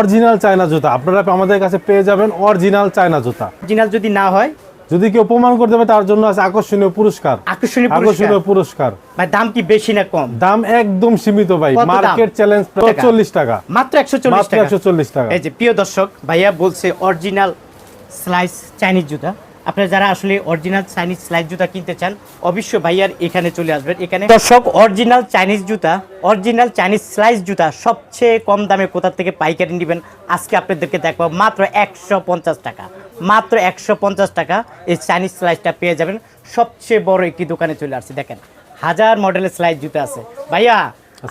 Original China জুতা। আপনারা আমাদের কাছে পেয়ে যাবেন অরিজিনাল চায়না জুতা। অরিজিনাল যদি না হয়? যদি কেউ প্রমাণ করতে পারে তার জন্য আছে আকর্ষণীয় পুরস্কার। আকর্ষণীয় পুরস্কার? আকর্ষণীয় পুরস্কার। ভাই দাম কি বেশি না কম? দাম একদম সীমিত ভাই। মার্কেট চ্যালেঞ্জ টাকা? চল্লিশ টাকা। মাত্র একশো চল্লিশ মাত্র টাকা। একশো চল্লিশ টাকা। এই যে প্রিয় দর্শক ভাইয়া বলছে অরিজিনাল স্লাইস চাইনিজ জুতা। আপনারা যারা আসলে অরিজিনাল চাইনিজ স্লাইস জুতা কিনতে চান, অবশ্যই ভাইয়ার এখানে চলে আসবেন। এখানে দর্শক অরিজিনাল চাইনিজ জুতা অরিজিনাল চাইনিজ স্লাইস জুতা সবচেয়ে কম দামে কোথা থেকে পাইকারি নেবেন, আজকে আপনাদেরকে দেখব মাত্র একশো পঞ্চাশ টাকা। মাত্র একশো পঞ্চাশ টাকা এই চাইনিজ স্লাইসটা পেয়ে যাবেন। সবচেয়ে বড় একটি দোকানে চলে আসছে। দেখেন, হাজার মডেলের স্লাইস জুতা আছে। ভাইয়া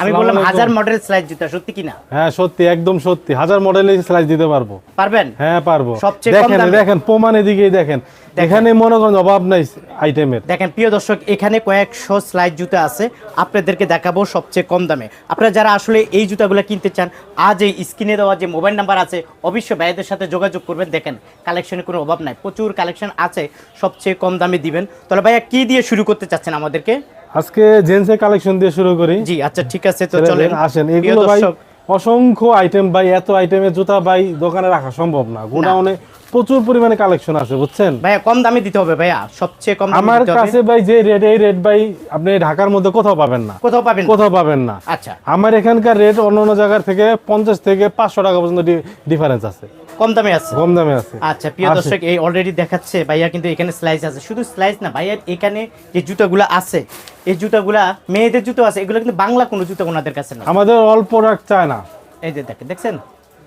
আমি বললাম হাজার মডেলের স্লাইস জুতা সত্যি কিনা হ্যাঁ সত্যি একদম সত্যি। হাজার মডেলের স্লাইস দিতে পারব। পারবেন? হ্যাঁ পারব। দেখেন দেখেন প্রমাণ এদিকেই দেখেন। এখানে মনে করেন অভাব নাই আইটেমের দেখেন প্রিয় দর্শক এখানে কয়েকশো স্লাইড জুতা আছে। আপনাদেরকে দেখাবো সবচেয়ে কম দামে। আপনারা যারা আসলে এই জুতাগুলো কিনতে চান আজ এই স্ক্রিনে দেওয়া যে মোবাইল নাম্বার আছে অবশ্যই ভাইদের সাথে যোগাযোগ করবেন। দেখেন কালেকশনের কোনো অভাব নাই। প্রচুর কালেকশন আছে সবচেয়ে কম দামে দিবেন। তাহলে ভাইয়া কি দিয়ে শুরু করতে চাচ্ছেন আমাদেরকে? আজকে জেন্সের কালেকশন দিয়ে শুরু করি। জি আচ্ছা ঠিক আছে তো চলেন। আসেন। এগুলো ভাই অসংখ্য আইটেম ভাই এত আইটেমের জুতা ভাই দোকানে রাখা সম্ভব না। গোডাউনে প্রচুর পরিমাণে কালেকশন আছে বুঝছেন? ভাইয়া কম দামে দিতে হবে ভাইয়া সবচেয়ে কম দামে আমার কাছে ভাই যে রেট এই রেট ভাই আপনি ঢাকার মধ্যে কোথাও পাবেন না। কোথাও পাবেন কোথাও পাবেন না। আচ্ছা। আমার এখানকার রেট অন্য অন্য জায়গার থেকে পঞ্চাশ থেকে পাঁচশো টাকা পর্যন্ত ডিফারেন্স আছে। কম দামে আছে? কম দামে আছে। আচ্ছা প্রিয় দর্শক এই অলরেডি দেখাচ্ছে ভাইয়া কিন্তু এখানে স্লাইস আছে। শুধু স্লাইস না ভাইয়ার এখানে যে জুতাগুলো আছে এই জুতাগুলা মেয়েদের জুতো আছে এগুলো কিন্তু বাংলা কোনো জুতো ওনাদের কাছে না আমাদের অল্প প্রোডাক্ট চায় না। এই যে দেখেন দেখছেন?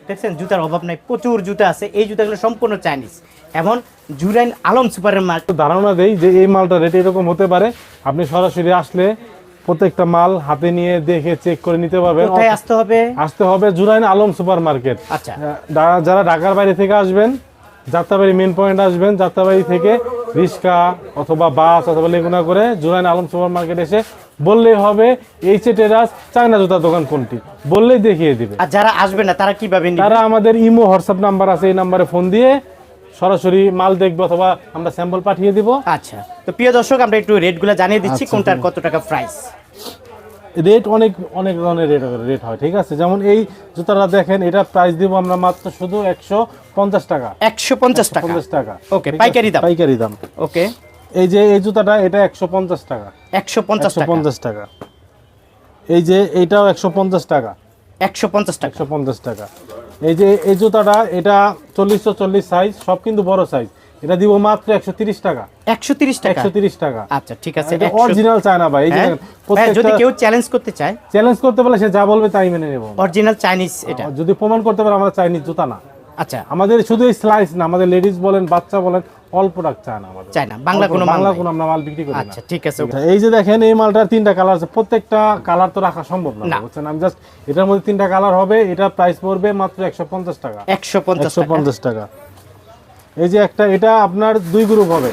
দেখছেন? জুতার অভাব নাই প্রচুর জুতা আছে এই জুতাগুলো সম্পূর্ণ চাইনিজ এখন জুরাইন আলম সুপারের একটু ধারণা দেই যে এই মালটা রেট এরকম হতে পারে। আপনি সরাসরি আসলে প্রত্যেকটা মাল হাতে নিয়ে দেখে চেক করে নিতে পারবেন। কোথায় আসতে হবে? আসতে হবে জুরাইন আলম সুপার মার্কেট আচ্ছা যারা ঢাকার বাইরে থেকে আসবেন যাত্রাবাড়ি মেন পয়েন্ট আসবেন যাত্রাবাড়ি থেকে রিক্সা অথবা বাস অথবা লেগুনা করে জুরাইন আলম সুপার মার্কেট এসে বললেই হবে এইচ এ টেরাস চায়না জুতার দোকান কোনটি? বললেই দেখিয়ে দিবে। আর যারা আসবে না তারা কীভাবে তারা আমাদের ইমো হোয়াটসঅ্যাপ নাম্বার আছে এই নাম্বারে ফোন দিয়ে সরাসরি মাল দেখবে অথবা আমরা স্যাম্পল পাঠিয়ে দিব। আচ্ছা তো প্রিয় দর্শক আমরা একটু রেটগুলো জানিয়ে দিচ্ছি আচ্ছা, কোনটার কত টাকা প্রাইস রেট অনেক অনেক ধরনের রেট রেট হয় ঠিক আছে? যেমন এই জুতাটা দেখেন এটা প্রাইস দিব আমরা মাত্র শুধু একশো পঞ্চাশ টাকা। একশো পঞ্চাশ টাকা? পঞ্চাশ টাকা ওকে পাইকারি দাম। পাইকারি দাম। ওকে এই যে এই জুতাটা এটা একশো পঞ্চাশ টাকা। একশো পঞ্চাশ পঞ্চাশ টাকা। এই যে এইটাও একশো পঞ্চাশ টাকা। একশো পঞ্চাশ টাকা? একশো পঞ্চাশ টাকা। এই যে এই জুতাটা এটা চল্লিশশো চল্লিশ সাইজ সব কিন্তু বড় সাইজ এটা দিব মাত্র একশো তিরিশ টাকা। একশো তিরিশ টাকা? একশো তিরিশ টাকা। আচ্ছা ঠিক আছে। এটা 100 অরিজিনাল চায়না ভাই এই যে হ্যাঁ? ভাইয়া, যদি কেউ চ্যালেঞ্জ করতে চায়। চ্যালেঞ্জ করতে পারলে সে যা বলবে তাই মেনে নেব। অরিজিনাল চাইনিজ এটা। যদি প্রমাণ করতে পারে আমরা চাইনিজ জুতা না। আচ্ছা। আমাদের শুধু এই স্লাইস না আমাদের লেডিস বলেন বাচ্চা বলেন অল প্রোডাক্ট চায় না আমাদের। চায় না, বাংলা কোনো বাংলা। কোনো আমরা মাল বিক্রি করি না। আচ্ছা ঠিক আছে এই যে দেখেন এই মালটার তিনটা কালার আছে। প্রত্যেকটা কালার তো রাখা সম্ভব না। বুঝছেন? আমি জাস্ট এটার মধ্যে তিনটা কালার হবে এটা প্রাইস পড়বে মাত্র একশো পঞ্চাশ টাকা। একশো পঞ্চাশ একশো পঞ্চাশ টাকা। এই যে একটা এটা আপনার দুই গ্রুপ হবে।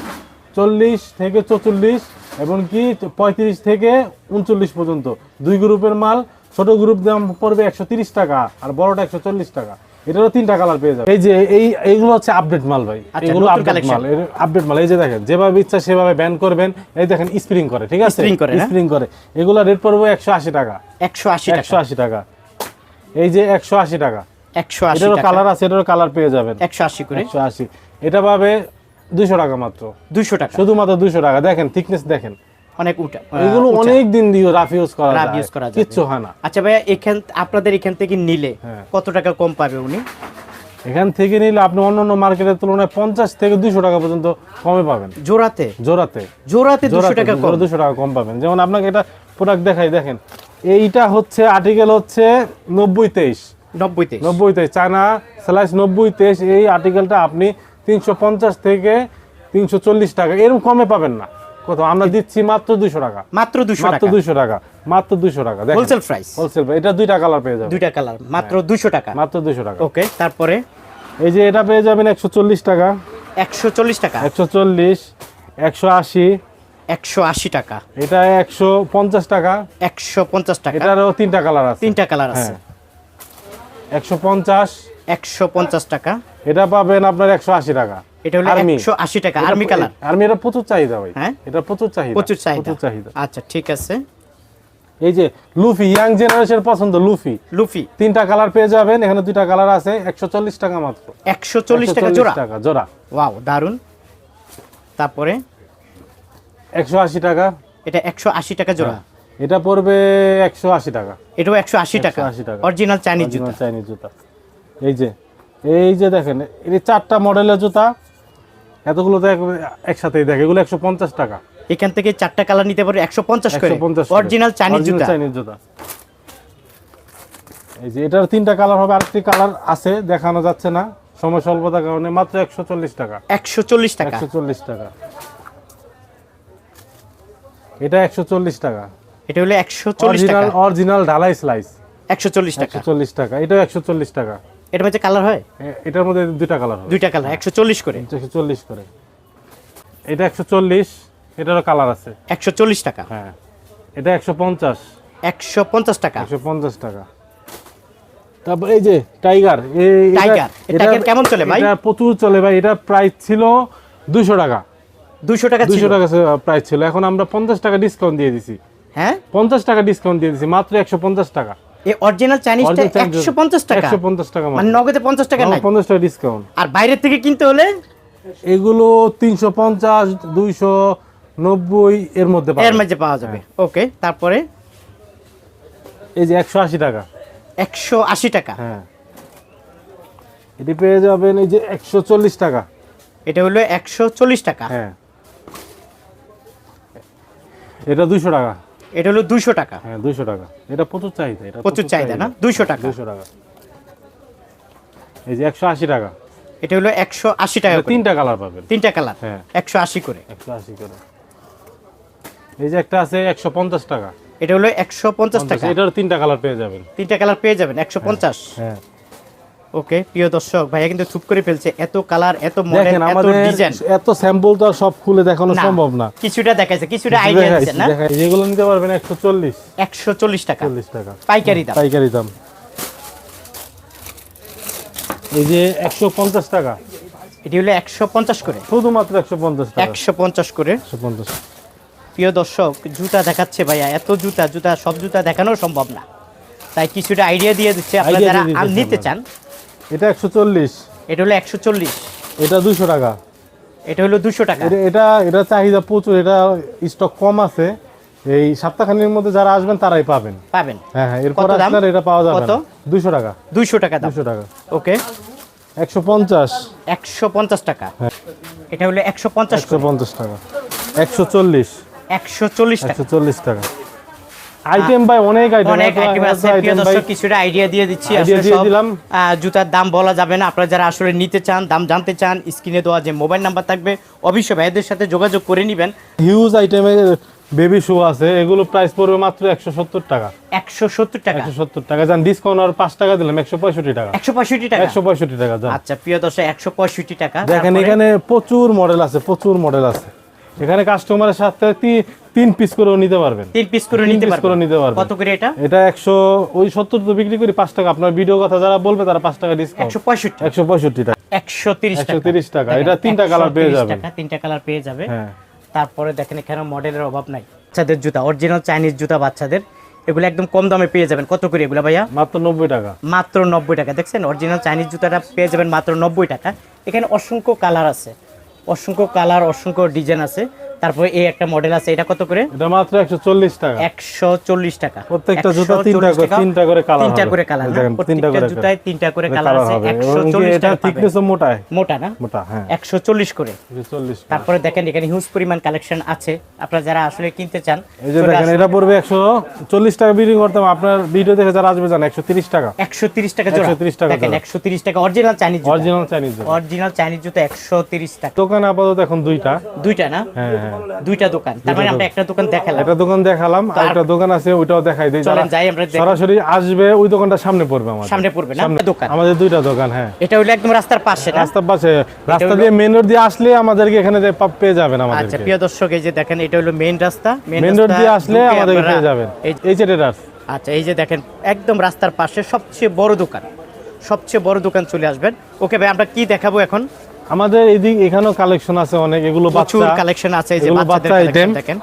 চল্লিশ থেকে চৌচল্লিশ এবং কি পঁয়ত্রিশ থেকে উনচল্লিশ পর্যন্ত। দুই গ্রুপের মাল ছোট গ্রুপ দাম পড়বে একশো তিরিশ টাকা আর বড়টা একশো চল্লিশ টাকা। এটারও তিনটা কালার পেয়ে যাবে। এই যে এই এইগুলো হচ্ছে আপডেট মাল ভাই। আচ্ছা, এগুলো আপডেট মাল। আপডেট মাল। এই যে দেখেন যেভাবে ইচ্ছা সেভাবে ব্যান করবেন। এই দেখেন স্প্রিং করে ঠিক আছে? স্প্রিং করে এগুলো রেট পড়বে একশো আশি টাকা। একশো আশি একশো আশি টাকা। এই যে একশো আশি টাকা। একশো আশি কালার আছে এটারও কালার পেয়ে যাবেন। একশো আশি করে। একশো আশি। এটা পাবে দুইশো টাকা মাত্র। দুইশো টাকা। শুধুমাত্র দুইশো টাকা। দেখেন থিকনেস দেখেন। অনেক উঠা এগুলো অনেক দিন দিয়ে রাফ ইউজ করা রাফ যায়। use করা যাবে। কিচ্ছু হয় না। আচ্ছা ভাইয়া এখান আপনাদের এখান থেকে নিলে হ্যাঁ। কত টাকা কম পাবে উনি? এখান থেকে নিলে আপনি অন্যান্য মার্কেটের তুলনায় পঞ্চাশ থেকে দুইশো টাকা পর্যন্ত কমে পাবেন। জোড়াতে? জোড়াতে। জোড়াতে দুশো টাকা দুশো টাকা কম পাবেন। যেমন আপনাকে এটা প্রোডাক্ট দেখাই দেখেন। এইটা হচ্ছে আর্টিকেল হচ্ছে নব্বই তেইশ। নব্বইতে নব্বই তেইশ চায়না স্লাইস নব্বই তেইশ এই আর্টিকেলটা আপনি তিনশো পঞ্চাশ থেকে তিনশো চল্লিশ টাকা এরকম কমে পাবেন না। কোথাও আমরা দিচ্ছি মাত্র দুইশো টাকা। মাত্র দুশো মাত্র টাকা। দুইশো টাকা মাত্র দুইশো টাকা দেখেন। হোলসেল প্রাইস হোলসেল এটা দুইটা কালার পেয়ে যাবেন। দুইটা কালার মাত্র দুশো টাকা। মাত্র দুইশো টাকা। ওকে তারপরে? এই যে এটা পেয়ে যাবেন একশো চল্লিশ টাকা। একশো চল্লিশ টাকা। একশো চল্লিশ একশো আশি। একশো আশি টাকা। এটা একশো পঞ্চাশ টাকা। একশো পঞ্চাশ টাকা। এটারও তিনটা কালার আছে। তিনটা কালার আছে। হ্যাঁ। একশো পঞ্চাশ। একশো পঞ্চাশ টাকা। এটা পাবেন আপনার একশো আশি টাকা। এটা হলো Army। একশো আশি টাকা আর্মি কালার আর্মি এটা প্রচুর চাহিদা ভাই। হ্যাঁ? এটা প্রচুর চাহিদা প্রচুর চাহিদা। প্রচুর চাহিদা। আচ্ছা ঠিক আছে। এই যে লুফি ইয়াং জেনারেশন পছন্দ লুফি লুফি তিনটা কালার পেয়ে যাবেন এখানে দুইটা কালার আছে একশো চল্লিশ টাকা মাত্র। একশো চল্লিশ টাকা জোড়া? টাকা জোড়া। ওয়াও দারুণ তারপরে? একশো আশি টাকা। এটা একশো আশি টাকা জোড়া। হ্যাঁ। এটা পড়বে একশো আশি টাকা। এটাও একশো আশি টাকা। 180 টাকা। অরিজিনাল চাইনিজ জুতা। চাইনিজ জুতা। এই যে এই যে দেখেন এই চারটা মডেলের জুতা। এতগুলো তো এক- একসাথেই দেখে এগুলো একশো পঞ্চাশ টাকা। এখান থেকে চারটা কালার নিতে পারবে একশো পঞ্চাশ করে। অরিজিনাল চাইনিজ জুতা। চাইনিজ জুতা। এই যে এটার তিনটা কালার হবে আরেকটি কালার আছে দেখানো যাচ্ছে না সময় স্বল্পতার কারণে মাত্র একশো চল্লিশ টাকা। একশো চল্লিশ টাকা। একশো চল্লিশ টাকা। এটা একশো চল্লিশ টাকা। এটা হলো একশো চল্লিশ টাকা। অরিজিনাল ঢালাই স্লাইস একশো চল্লিশ টাকা। চল্লিশ টাকা। এটাও একশো চল্লিশ টাকা। এটার মধ্যে কালার হয়? এটার মধ্যে দুইটা কালার হবে দুইটা কালার একশো চল্লিশ করে। একশো চল্লিশ করে। এটা একশো চল্লিশ এটারও কালার আছে। একশো চল্লিশ টাকা। হ্যাঁ এটা একশো পঞ্চাশ। একশো পঞ্চাশ টাকা। একশো পঞ্চাশ টাকা। তারপর এই যে টাইগার এই টাইগার, এটা- টাইগার কেমন চলে ভাই? এটা প্রচুর চলে ভাই এটা প্রাইস ছিল দুশো টাকা। দুইশো টাকা ছিল। দুশো টাকা প্রাইস ছিল। এখন আমরা পঞ্চাশ টাকা ডিসকাউন্ট দিয়ে দিছি। হ্যাঁ? পঞ্চাশ টাকা ডিসকাউন্ট দিয়ে দিছি মাত্র একশো পঞ্চাশ টাকা। এই অরিজিনাল চাইনিজটা একশো পঞ্চাশ টাকা। একশো পঞ্চাশ টাকা মানে নগদে পঞ্চাশ টাকা নাই। টাকা ডিসকাউন্ট আর বাইরের থেকে কিনতে হলে? এগুলো তিনশো পঞ্চাশ দুইশো নব্বই এর মধ্যে। এর মাঝে পাওয়া যাবে। ওকে তারপরে? এই যে একশো আশি টাকা। একশো আশি টাকা। হ্যাঁ। এটি পেয়ে যাবেন এই যে একশো চল্লিশ টাকা। এটা হলো একশো চল্লিশ টাকা। হ্যাঁ। এটা দুইশো টাকা। এটা হলো দুইশো টাকা। হ্যাঁ দুইশো টাকা। এটা প্রচুর চাহিদা এটা প্রচুর চাহিদা না? দুইশো টাকা। দুইশো টাকা। এই যে একশো আশি টাকা। এটা হলো একশো আশি টাকা তিনটা কালার পাবেন। তিনটা কালার হ্যাঁ। একশো আশি করে। একশো আশি করে। এই যে একটা আছে একশো পঞ্চাশ টাকা। এটা হলো একশো পঞ্চাশ টাকা। এটার তিনটা কালার পেয়ে যাবেন। তিনটা কালার পেয়ে যাবেন একশো পঞ্চাশ। হ্যাঁ। ওকে প্রিয় দর্শক ভাইয়া কিন্তু চুপ করে ফেলছে। এত কালার এত মডেল এত ডিজাইন এত স্যাম্পল তো আর সব খুলে দেখানো সম্ভব না। কিছুটা দেখাইছে কিছুটা আইডিয়া না। যেগুলো নিতে পারবেন একশো চল্লিশ। একশো চল্লিশ টাকা। চল্লিশ টাকা। পাইকারি দাম। পাইকারি দাম। এই যে একশো পঞ্চাশ টাকা। এটি হলো একশো পঞ্চাশ করে। শুধুমাত্র একশো পঞ্চাশ টাকা। একশো পঞ্চাশ করে। একশো পঞ্চাশ। প্রিয় দর্শক জুতা দেখাচ্ছে ভাইয়া। এত জুতা জুতা সব জুতা দেখানো সম্ভব না। তাই কিছুটা আইডিয়া দিয়ে দিচ্ছে। আপনারা যারা নিতে চান এটা একশো চল্লিশ। এটা হলো একশো চল্লিশ। এটা দুশো টাকা। এটা হলো দুশো টাকা। এটা এটা চাহিদা প্রচুর এটা স্টক কম আছে। এই সপ্তাহখানির মধ্যে যারা আসবেন তারাই পাবেন। পাবেন। হ্যাঁ হ্যাঁ এরপর আর এটা পাওয়া যাবে কত? দুশো টাকা। দুইশো টাকা দাম। দুশো টাকা। ওকে। একশো পঞ্চাশ। একশো পঞ্চাশ টাকা। হ্যাঁ। এটা হলো একশো পঞ্চাশ একশো পঞ্চাশ টাকা। একশো চল্লিশ। একশো চল্লিশ টাকা। একশো চল্লিশ টাকা। আইটেম ভাই অনেক আইটেম অনেক আইটেম আছে। প্রিয় দর্শক কিছুটা আইডিয়া দিয়ে দিচ্ছি। আসলে সব, জুতার দাম বলা যাবে না। আপনারা যারা আসলে নিতে চান দাম জানতে চান স্ক্রিনে দেওয়া যে মোবাইল নাম্বার থাকবে অবশ্যই ভাইদের সাথে যোগাযোগ করে নেবেন। হিউজ আইটেমের বেবি শু আছে। এগুলো প্রাইস পড়বে মাত্র একশো সত্তর টাকা। একশো সত্তর টাকা? একশো সত্তর টাকা। যান ডিসকাউন্ট আর পাঁচ টাকা দিলাম একশো পঁয়ষট্টি টাকা। একশো পঁয়ষট্টি টাকা? একশো পঁয়ষট্টি টাকা যান আচ্ছা প্রিয় দর্শক একশো পঁয়ষট্টি টাকা। দেখেন এখানে প্রচুর মডেল আছে প্রচুর মডেল আছে। এখানে কাস্টমারের সাথে তিন পিস করেও নিতে পারবেন। তিন পিস করে নিতে পারবেন? করে নিতে পারবেন। কত করে এটা? এটা একশো ওই সত্তর তো বিক্রি করি পাঁচ টাকা। আপনার ভিডিও কথা যারা বলবে তারা পাঁচ টাকা ডিসকাউন্ট একশো পঁয়ষট্টি। একশো পঁয়ষট্টি টাকা। একশো তিরিশ টাকা। 130 টাকা। এটা তিনটা colour পেয়ে 130 যাবেন। টাকা, তিনটা কালার পেয়ে যাবে। হ্যাঁ। তারপরে দেখেন এখানে মডেলের অভাব নাই। বাচ্চাদের জুতা অরিজিনাল চাইনিজ জুতা বাচ্চাদের। এগুলো একদম কম দামে পেয়ে যাবেন। কত করে এগুলো ভাইয়া? মাত্র নব্বই টাকা। মাত্র নব্বই টাকা। দেখছেন? অরিজিনাল চাইনিজ জুতাটা পেয়ে যাবেন মাত্র নব্বই টাকা। এখানে অসংখ্য কালার আছে। অসংখ্য কালার অসংখ্য ডিজাইন আছে। তারপরে এই একটা মডেল আছে এটা কত করে? এটা মাত্র একশো চল্লিশ টাকা। একশো চল্লিশ টাকা। প্রত্যেকটা জুতা তিনটা করে- তিনটা করে colour তিনটা করে কালার দেখেন, তিনটা করে জুতায় তিনটা করে কালার কালার আছে হবে। একশো এবং কি চল্লিশ এটা টাকা পাবেন। থিকনেসও মোটা। না? মোটা হ্যাঁ। একশো চল্লিশ করে। চল্লিশ তারপরে দেখেন এখানে হিউজ পরিমাণ কালেকশন আছে। আপনারা যারা আসলে কিনতে চান এই যে দেখেন এটা পড়বে একশো চল্লিশ টাকা বিক্রি করতাম। আপনার ভিডিও দেখে যারা আসবে জান একশো তিরিশ টাকা। একশো তিরিশ টাকা জোড়া। 130 টাকা দেখেন জোড়া। একশো তিরিশ টাকা original Chinese original Chinese original Chinese জুতো একশো তিরিশ টাকা। দোকানে আপাতত এখন দুইটা। দুইটা না? হ্যাঁ হ্যাঁ। দুইটা দোকান। তার মানে আমরা একটা দোকান দেখালাম। একটা দোকান দেখালাম আর একটা দোকান আছে ওইটাও দেখাই দিই। চলেন যাই আমরা সরাসরি আসবে ওই দোকানটা সামনে পড়বে আমাদের। সামনে পড়বে না? সামনে দোকান। আমাদের দুইটা দোকান হ্যাঁ। এটা হলো একদম রাস্তার পাশে রাস্তার পাশে। রাস্তা দিয়ে মেন রোড দিয়ে আসলে আমাদেরকে এখানে যে পেয়ে যাবেন আচ্ছা প্রিয় দর্শক এই যে দেখেন এটা হলো মেইন রাস্তা। মেন রোড দিয়ে আসলে আমাদেরকে পেয়ে যাবেন। এই- যে আচ্ছা এই যে দেখেন একদম রাস্তার পাশে সবচেয়ে বড় দোকান। সবচেয়ে বড় দোকান চলে আসবেন। ওকে ভাই আমরা কি দেখাবো এখন? আমাদের এদিক এখানেও কালেকশন আছে অনেক এগুলো প্রচুর কালেকশন আছে এই যে বাচ্চাদের কালেকশন দেখেন।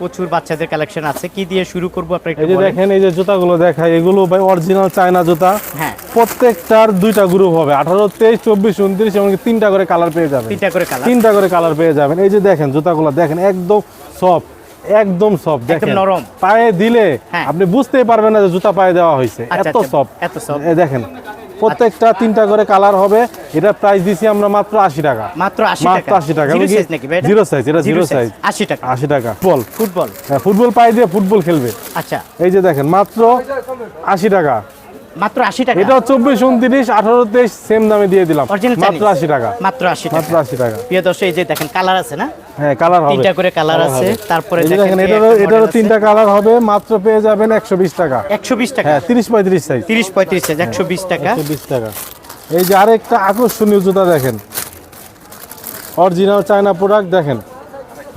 প্রচুর বাচ্চাদের কালেকশন আছে। কি দিয়ে শুরু করব আপনার একটু বলেন। দেখেন এই যে জুতাগুলো দেখায় এগুলো ভাই অরিজিনাল চায়না জুতা। হ্যাঁ। প্রত্যেকটার দুইটা গ্রুপ হবে আঠারো তেইশ চব্বিশ উনত্রিশ এমনকি তিনটা করে কালার পেয়ে যাবেন। তিনটা করে কালার তিনটা করে কালার পেয়ে যাবেন। এই যে দেখেন জুতাগুলো দেখেন একদম সফট একদম সফট দেখেন। নরম। পায়ে দিলে হ্যাঁ। আপনি বুঝতেই পারবেন না যে জুতা পায়ে দেওয়া হয়েছে। আচ্ছা, এত আচ্ছা, সফট এত soft। এই দেখেন প্রত্যেকটা তিনটা করে কালার হবে। এটা প্রাইস দিছি আমরা মাত্র আশি টাকা। মাত্র 80 টাকা মাত্র টাকা। আশি টাকা। জিরো সাইজ নাকি? জিরো সাইজ এটা জিরো সাইজ সাইজ আশি টাকা। আশি টাকা। ফুটবল। ফুটবল হ্যাঁ, ফুটবল পাই দিয়ে ফুটবল খেলবে। আচ্ছা। এই যে দেখেন মাত্র আশি টাকা। মাত্র আশি টাকা। এটা চব্বিশ উনত্রিশ আঠারো তেইশ সেম দামে দিয়ে দিলাম। মাত্র আশি টাকা। মাত্র আশি মাত্র টাকা। আশি টাকা। প্রিয় দর্শক এই যে দেখেন কালার আছে না? হ্যাঁ কালার হবে। তিনটা করে কালার আছে। তারপরে দেখেন এটারও এটারও তিনটা কালার হবে। মাত্র পেয়ে যাবেন একশো বিশ টাকা। একশো বিশ টাকা। হ্যাঁ তিরিশ পঁয়ত্রিশ সাইজ তিরিশ পঁয়ত্রিশ সাইজ একশো বিশ টাকা। একশো বিশ টাকা। এই যে আরেকটা আকর্ষণীয় জুতা দেখেন। অরিজিনাল চায়না প্রোডাক্ট দেখেন।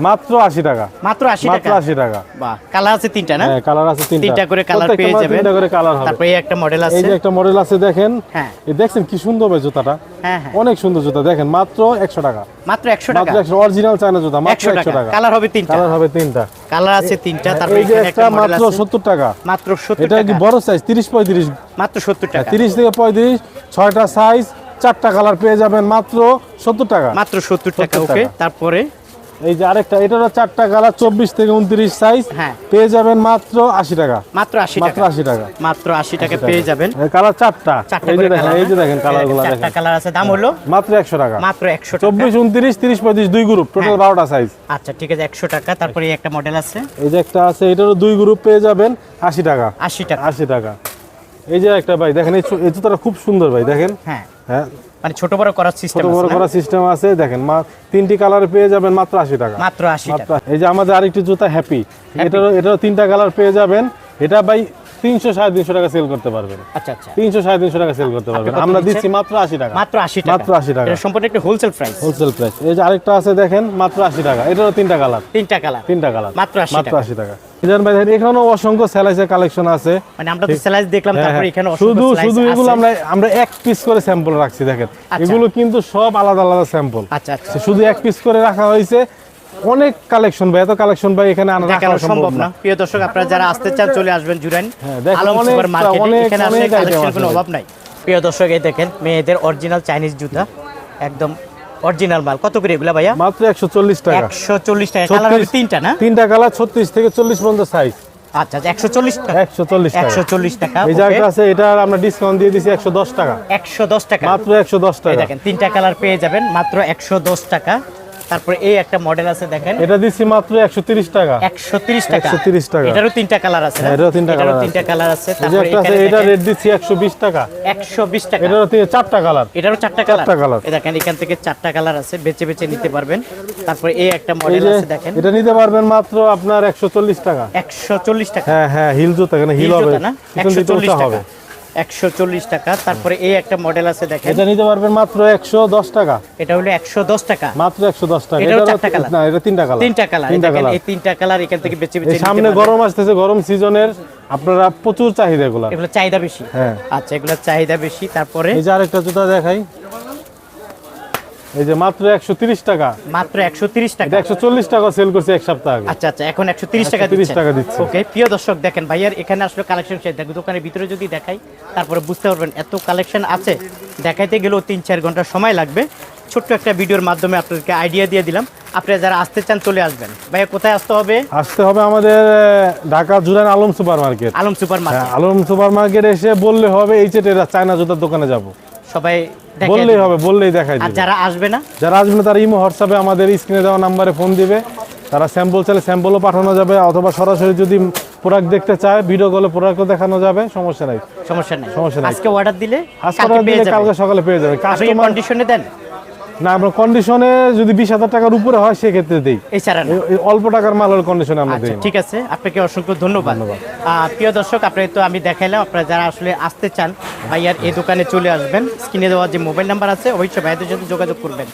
মাত্র আশি টাকা। মাত্র আশি মাত্র টাকা? আশি টাকা। বাহ কালার আছে তিনটা না? হ্যাঁ কালার আছে তিনটা। তিনটা করে কালার পেয়ে যাবেন। তিনটা করে কালার হবে। তারপরে এই একটা মডেল এই যে একটা মডেল আছে দেখেন। হ্যাঁ। এই দেখছেন কি সুন্দর ভাই জুতাটা? হ্যাঁ হ্যাঁ। অনেক সুন্দর জুতা দেখেন মাত্র একশো টাকা। মাত্র একশো টাকা? মাত্র একশো অরিজিনাল চায়না জুতা মাত্র একশো একশো টাকা। টাকা। কালার হবে তিনটা। কালার হবে তিনটা। কালার আছে তিনটা তারপরে এখানে একটা মাত্র আছে। সত্তর টাকা। মাত্র সত্তর এটা কি টাকা। বড় সাইজ তিরিশ পঁয়ত্রিশ? মাত্র সত্তর টাকা। তিরিশ থেকে পঁয়ত্রিশ ছয়টা সাইজ চারটা কালার পেয়ে যাবেন মাত্র সত্তর টাকা। মাত্র সত্তর টাকা 70 ওকে তারপরে এই যে আরেকটা এটারও চারটা কালার চব্বিশ থেকে উনত্রিশ সাইজ হ্যাঁ। পেয়ে যাবেন মাত্র আশি টাকা। মাত্র আশি মাত্র টাকা। আশি টাকা। মাত্র আশি টাকা। পেয়ে যাবেন। কালার চারটা। এই যে দেখেন এই যে দেখেন কালারগুলো চারটা কালার আছে। দাম হলো? মাত্র একশো টাকা। মাত্র একশো চব্বিশ উনত্রিশ তিরিশ পঁয়ত্রিশ দুই গ্রুপ টোটাল হ্যাঁ। বারোটা সাইজ আচ্ছা ঠিক আছে একশো টাকা। তারপরে একটা মডেল আছে। এই যে একটা আছে এটারও দুই গ্রুপ পেয়ে যাবেন আশি টাকা। আশি টাকা। আশি টাকা। এই যে একটা ভাই দেখেন এই জুতাটা খুব সুন্দর ভাই দেখেন। হ্যাঁ। হ্যাঁ। মানে ছোট বড় করার সিস্টেম ছোট বড় করা সিস্টেম আছে দেখেন মা তিনটি কালার পেয়ে যাবেন মাত্র আশি টাকা। মাত্র আশি মাত্র টাকা। এই যে আমাদের আরেকটি জুতা হ্যাপি এটারও এটারও তিনটা কালার পেয়ে যাবেন। এটা ভাই তিনশো সাড়ে তিনশো টাকা সেল করতে পারবেন। আচ্ছা আচ্ছা। তিনশো সাড়ে তিনশো টাকা সেল করতে পারবেন। আমরা দিচ্ছি মাত্র আশি টাকা। মাত্র আশি টাকা। মাত্র 80 টাকা। এটা সম্পূর্ণ একটা হোলসেল প্রাইস হোলসেল প্রাইস এই যে আরেকটা আছে দেখেন মাত্র আশি টাকা। এটারও তিনটা কালার তিনটা কালার তিনটা কালার মাত্র 80 মাত্র। আশি টাকা। ইজান ভাই এখানেও অসংখ্য স্যালাইসের কালেকশন আছে। মানে আমরা তো স্লাইস দেখলাম। এখানে শুধু শুধু এগুলো আমরা আমরা এক পিস করে স্যাম্পল রাখছি দেখেন। আচ্ছা। এগুলো কিন্তু সব আলাদা আলাদা স্যাম্পল আচ্ছা আচ্ছা। শুধু এক পিস করে রাখা হয়েছে। অনেক কালেকশন ভাই এত কালেকশন ভাই এখানে আনা দেখানো রাখা সম্ভব না। প্রিয় দর্শক আপনারা যারা আসতে চান চলে আসবেন জুরাইন। হ্যাঁ, আলম অনেক- সুপার মার্কেটে। এখানে আসলে কালেকশন কোনো অভাব নাই। প্রিয় দর্শক এই দেখেন মেয়েদের অরিজিনাল চাইনিজ জুতা। একদম অরিজিনাল মাল। কত করে এগুলা ভাইয়া? মাত্র একশো চল্লিশ টাকা। একশো চল্লিশ টাকা। কালার হবে তিনটা না? তিনটা কালার ছত্রিশ থেকে চল্লিশ পর্যন্ত সাইজ আচ্ছা আচ্ছা একশো চল্লিশ টাকা। একশো চল্লিশ টাকা। একশো চল্লিশ টাকা এই জায়গাটা আছে এটা আমরা ডিসকাউন্ট দিয়ে দিছি একশো দশ টাকা। একশো দশ টাকা। মাত্র একশো দশ এই টাকা। দেখেন তিনটা কালার পেয়ে যাবেন মাত্র একশো দশ টাকা। তারপরে এই একটা মডেল আছে দেখেন। এটা দিচ্ছি মাত্র একশো তিরিশ টাকা। একশো তিরিশ টাকা। 130 টাকা। এটারও তিনটা কালার আছে এটারও তিনটা এটারও colour তিনটা কালার আছে। তারপরে আছে এটা রেট দিচ্ছি একশো বিশ টাকা। একশো বিশ টাকা। এটারও চারটা কালার এটারও চারটা কালার চারটা colour। এই দেখেন এখান থেকে চারটা কালার আছে। বেছে বেছে নিতে পারবেন। তারপরে এই একটা মডেল আছে দেখেন। এটা নিতে পারবেন মাত্র আপনার একশো চল্লিশ টাকা। একশো চল্লিশ টাকা। হ্যাঁ হ্যাঁ হিল জুতা এখানে হিল হবে। না? পিছন একশো দিকে চল্লিশ উঁচা টাকা। হবে একশো চল্লিশ টাকা। তারপরে এই একটা মডেল আছে দেখেন। এটা নিতে পারবেন মাত্র একশো দশ টাকা। এটা হলো একশো দশ টাকা। মাত্র একশো দশ টাকা। এটা চারটা colour? না এটা তিনটা কালার তিনটা কালার তিনটা দেখেন কালার এই তিনটা কালার এখান থেকে বেছে বেছে সামনে গরম আসতেছে গরম সিজনের আপনারা প্রচুর চাহিদা এগুলো এগুলো চাহিদা বেশি। হ্যাঁ। আচ্ছা এগুলো চাহিদা বেশি। তারপরে এই যে আরেকটা জুতা দেখাই। এই যে মাত্র একশো তিরিশ টাকা। মাত্র একশো তিরিশ টাকা। এটা একশো চল্লিশ টাকা সেল করছে এক সপ্তাহ আগে। আচ্ছা আচ্ছা এখন একশো তিরিশ টাকা 130 টাকা দিচ্ছে। ওকে প্রিয় দর্শক দেখেন ভাইয়ার এখানে আসলে কালেকশন শেষ দেখো দোকানের ভিতরে যদি দেখাই তারপরে বুঝতে পারবেন এত কালেকশন আছে। দেখাইতে গেলেও তিন চার ঘণ্টা সময় লাগবে। ছোট্ট একটা ভিডিওর মাধ্যমে আপনাদেরকে আইডিয়া দিয়ে দিলাম। আপনারা যারা আসতে চান চলে আসবেন। ভাইয়া কোথায় আসতে হবে? আসতে হবে আমাদের Dhaka জুরান Alam super market Alam super হ্যাঁ মার্কেট আলম সুপার মার্কেট এসে বললে হবে এই চেটেরা চায়না জুতার দোকানে যাব। সবাই বললেই হবে বললেই দেখাই আর যারা আসবে না? যারা আসবে না তারা ইমো হোয়াটসঅ্যাপে আমাদের স্ক্রিনে দেওয়া নাম্বারে ফোন দিবে। তারা স্যাম্পল চাইলে স্যাম্পলও পাঠানো যাবে অথবা সরাসরি যদি প্রোডাক্ট দেখতে চায় ভিডিও কলে প্রোডাক্টও দেখানো যাবে সমস্যা নাই। সমস্যা নাই। সমস্যা নাই। আজকে অর্ডার দিলে আজকে অর্ডার দিলে কালকে সকালে পেয়ে যাবে। কাস্টমার কন্ডিশনে দেন। না আমরা কন্ডিশনে যদি বিশ হাজার টাকার উপরে হয় সেক্ষেত্রে দিই। এছাড়া অল্প টাকার মাল কন্ডিশনে আমরা আচ্ছা দিই ঠিক আছে। আপনাকে অসংখ্য ধন্যবাদ। প্রিয় দর্শক আপনাকে তো আমি দেখাইলাম। আপনারা যারা আসলে আসতে চান ভাইয়ার এই দোকানে চলে আসবেন। স্ক্রিনে দেওয়া যে মোবাইল নাম্বার আছে অবশ্যই ভাইয়াদের সাথে যোগাযোগ করবেন।